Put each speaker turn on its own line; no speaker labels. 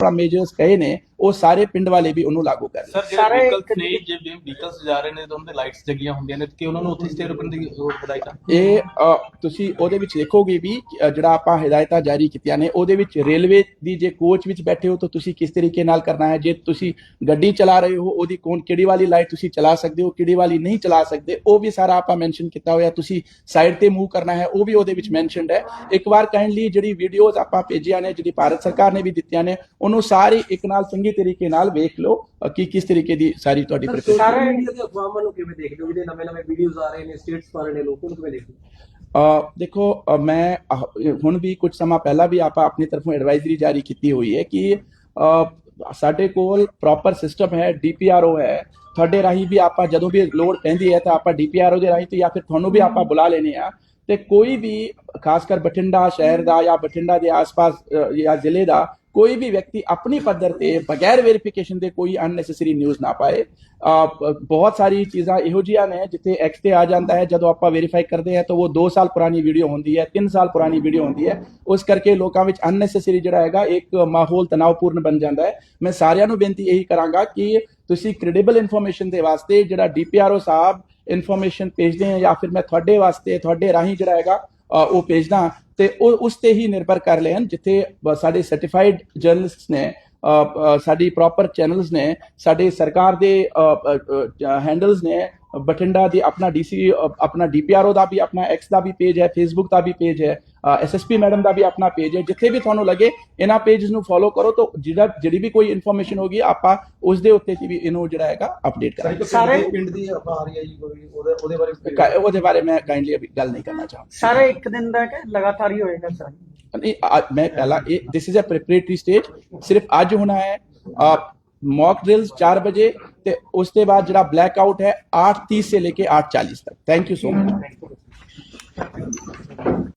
ਆਪਣਾ ਮੇਜਰਸ ਕਹੇ ਨੇ ਉਹ ਸਾਰੇ ਪਿੰਡ ਵਾਲੇ ਵੀ ਉਹਨੂੰ ਲਾਗੂ ਕਰਨ
ਸਰ ਜਿਹੜੇ ਵਹੀਕਲਸ ਨੇ ਜੇ ਜਿਵੇਂ ਵਹੀਕਲਸ ਜਾ ਰਹੇ ਨੇ ਤਾਂ ਉਹਨਾਂ ਦੇ ਲਾਈਟਸ ਜਗੀਆਂ ਹੁੰਦੀਆਂ ਨੇ ਕਿ ਉਹਨਾਂ ਨੂੰ ਉੱਥੇ ਸਟੇ ਰੁਕਣ ਦੀ ਉਹ ਹਦਾਇਤਾਂ
ਇਹ ਤੁਸੀਂ ਉਹਦੇ ਵਿੱਚ ਦੇਖੋਗੇ ਵੀ ਜਿਹੜਾ ਆਪਾਂ ਹਦਾਇਤਾਂ ਜਾਰੀ ਕੀਤੀਆਂ ਨੇ ਉਹਦੇ ਵਿੱਚ ਰੇਲਵੇ ਦੀ ਜੇ ਕੋਚ ਵਿੱਚ ਬੈਠੇ ਹੋ ਤਾਂ ਤੁਸੀਂ ਕਿਸ ਤਰੀਕੇ ਨਾਲ ਕਰਨਾ ਹੈ? ਜੇ ਤੁਸੀਂ ਗੱਡੀ ਚਲਾ ਰਹੇ ਹੋ ਉਹਦੀ ਕੌਣ ਕਿਹੜੀ ਵਾਲੀ ਲਾਈਟ ਤੁਸੀਂ ਚਲਾ ਸਕਦੇ ਹੋ ਕਿਹੜੀ ਵਾਲੀ ਨਹੀਂ ਚਲਾ ਸਕਦੇ ਉਹ ਵੀ ਸਾਰਾ ਆਪਾਂ ਮੈਂਸ਼ਨ ਕੀਤਾ ਹੋਇਆ ਤੁਸੀਂ ਸਾਈਡ ਤੇ ਮੂਵ ਕਰਨਾ ਹੈ ਉਹ ਵੀ ਉਹਦੇ ਵਿੱਚ ਮੈਂਸ਼ਨਡ ਹੈ। ਇੱਕ ਵਾਰ ਕਾਈਂਡਲੀ ਜਿਹੜੀ ਵੀਡੀਓਜ਼ ਆਪਾਂ ਭੇਜੀਆਂ ਨੇ ਜਿਹੜੀ ਭਾਰਤ ਸਰਕਾਰ ਨੇ ਵੀ ਦਿੱਤੀਆਂ ਨੇ ਉਹਨੂੰ ਸਾਰੀ ਇੱਕ ਨਾਲ ਚੰਗੀ ਤਰੀਕੇ ਨਾਲ ਵੇਖ ਲਓ ਕਿ ਕਿਸ ਤਰੀਕੇ ਦੀ ਸਾਰੀ ਤੁਹਾਡੀ
ਸਰ
ਪ੍ਰਕਿਰਿਆ
ਸੋਸ਼ਲ ਮੀਡੀਆ ਤੇ ਅਫਵਾਹਾਂ ਨੂੰ ਕਿਵੇਂ ਦੇਖਦੇ ਹੋ? ਜਿਹੜੇ ਨਵੇਂ ਨਵੇਂ ਵੀਡੀਓਜ਼ ਆ ਰਹੇ ਨੇ ਸਟੇਟਸ ਪਾ ਰਹੇ ਨੇ ਲੋਕਾਂ ਨੂੰ ਕਿਵੇਂ ਦੇਖਦੇ ਹੋ?
ਦੇਖੋ ਅ, ਮੈਂ ਅਹ, ਹੁਣ ਵੀ ਕੁਝ ਸਮਾਂ ਪਹਿਲਾਂ ਵੀ ਆਪਾਂ ਆਪਣੀ ਤਰਫੋਂ ਐਡਵਾਈਜ਼ਰੀ ਜਾਰੀ ਕੀਤੀ ਹੋਈ ਹੈ ਕਿ ਅ, ਸਾਡੇ ਕੋਲ ਪ੍ਰੋਪਰ ਸਿਸਟਮ ਹੈ ਡੀਪੀਆਰਓ ਹੈ। ਤੁਹਾਡੇ ਰਾਹੀਂ ਵੀ ਆਪਾਂ ਜਦੋਂ ਵੀ ਲੋਡ ਪੈਂਦੀ ਹੈ ਤਾਂ ਆਪਾਂ ਡੀਪੀਆਰਓ ਦੇ ਰਾਹੀਂ ਤੇ ਜਾਂ ਫਿਰ ਤੁਹਾਨੂੰ ਵੀ ਆਪਾਂ ਬੁਲਾ ਲੈਨੇ ਆ ਤੇ ਕੋਈ ਵੀ ਖਾਸ ਕਰ ਬਠਿੰਡਾ ਸ਼ਹਿਰ ਦਾ ਜਾਂ ਬਠਿੰਡਾ ਦੇ ਆਸ-ਪਾਸ ਅ, ਜਾਂ ਜ਼ਿਲ੍ਹੇ ਦਾ ਕੋਈ ਵੀ ਵਿਅਕਤੀ ਆਪਣੀ ਪੱਧਰ ਤੇ ਬਗੈਰ ਵੈਰੀਫਿਕੇਸ਼ਨ ਦੇ ਕੋਈ ਅਨਨੈਸੈਸਰੀ ਨਿਊਜ਼ ਨਾ ਪਾਏ ਬਹੁਤ ਸਾਰੀ ਚੀਜ਼ਾਂ ਇਹੋ ਜਿਹੀਆਂ ਨੇ ਜਿੱਥੇ ਐਕਸ ਤੇ ਆ ਜਾਂਦਾ ਹੈ, ਜਦੋਂ ਆਪਾਂ ਵੈਰੀਫਾਈ ਕਰਦੇ ਹਾਂ ਤਾਂ ਉਹ 2 ਸਾਲ ਪੁਰਾਣੀ ਵੀਡੀਓ ਹੁੰਦੀ ਹੈ 3 ਸਾਲ ਪੁਰਾਣੀ ਵੀਡੀਓ ਹੁੰਦੀ ਹੈ। ਉਸ ਕਰਕੇ ਲੋਕਾਂ ਵਿੱਚ ਅਨਨੈਸੈਸਰੀ ਜਿਹੜਾ ਹੈਗਾ, ਇੱਕ ਮਾਹੌਲ ਤਣਾਅਪੂਰਨ ਬਣ ਜਾਂਦਾ ਹੈ। ਮੈਂ ਸਾਰਿਆਂ ਨੂੰ ਬੇਨਤੀ ਇਹੀ ਕਰਾਂਗਾ ਕਿ ਤੁਸੀਂ ਕ੍ਰੈਡੀਬਲ ਇਨਫੋਰਮੇਸ਼ਨ ਦੇ ਵਾਸਤੇ ਜਿਹੜਾ ਡੀਪੀਆਰਓ ਸਾਹਿਬ ਇਨਫੋਰਮੇਸ਼ਨ ਭੇਜਦੇ ਆ ਜਾਂ ਫਿਰ ਮੈਂ ਤੁਹਾਡੇ ਵਾਸਤੇ, ਤੁਹਾਡੇ ਰਾਹੀਂ ਜਿਹੜਾ ਹੈਗਾ ਉਹ ਭੇਜਦਾ ਤੇ ਉਹ ਉਸ ਤੇ ਹੀ ਨਿਰਭਰ ਕਰ ਲੈਣ ਜਿੱਥੇ ਸਾਡੇ ਸਰਟੀਫਾਈਡ ਜਰਨਲਿਸਟਸ ਨੇ ਸਾਡੀ ਪ੍ਰੋਪਰ ਚੈਨਲਸ ਨੇ, ਸਾਡੇ ਸਰਕਾਰ ਦੇ ਹੈਂਡਲਸ ਨੇ, ਬਠਿੰਡਾ ਦੀ ਆਪਣਾ ਡੀਸੀ ਆਪਣਾ ਡੀਪੀਆਰਓ ਦਾ ਵੀ, ਆਪਣਾ ਐਕਸ ਦਾ ਵੀ ਪੇਜ ਹੈ ਫੇਸਬੁੱਕ ਦਾ ਵੀ ਪੇਜ ਹੈ ਐਸਐਸਪੀ ਮੈਡਮ ਦਾ ਵੀ ਆਪਣਾ ਪੇਜ ਹੈ ਜਿੱਥੇ ਵੀ ਤੁਹਾਨੂੰ ਲੱਗੇ ਇਹਨਾਂ ਪੇਜਸ ਨੂੰ ਫੋਲੋ ਕਰੋ ਤਾਂ ਜਿਹੜਾ ਜਿਹੜੀ ਵੀ ਕੋਈ ਇਨਫੋਰਮੇਸ਼ਨ ਹੋਗੀ ਆਪਾਂ ਉਸ ਦੇ ਉੱਤੇ ਵੀ ਇਹਨੂੰ ਜਿਹੜਾ ਹੈਗਾ ਅਪਡੇਟ ਕਰਾਂਗੇ
ਸਾਰੇ ਪਿੰਡ ਦੀ ਅਫਵਾਹ ਆ ਰਹੀ ਹੈ ਜੀ ਕੋਈ ਉਹਦੇ ਉਹਦੇ ਬਾਰੇ
ਕਾ- ਉਹਦੇ ਬਾਰੇ ਮੈਂ ਕਾਈਂਡਲੀ ਅਭੀ ਗੱਲ ਨਹੀਂ ਕਰਨਾ ਚਾਹੁੰਦਾ
ਸਾਰੇ ਇੱਕ ਦਿਨ ਦਾ ਕਿ ਲਗਾਤਾਰ ਹੀ ਹੋਏਗਾ ਸਰ
ਨਹੀਂ ਆ- ਮੈਂ ਪਹਿਲਾਂ ਇਹ this is a preparatory stage ਸਿਰਫ ਅੱਜ ਹੋਣਾ ਹੈ ਮੌਕ ਡ੍ਰਿਲਸ 4 ਵਜੇ ਤੇ ਉਸ ਤੋਂ ਬਾਅਦ ਜਿਹੜਾ ਬਲੈਕ ਆਊਟ ਹੈ 8:30 से लेके 8:40 तक थैंक यू सो मच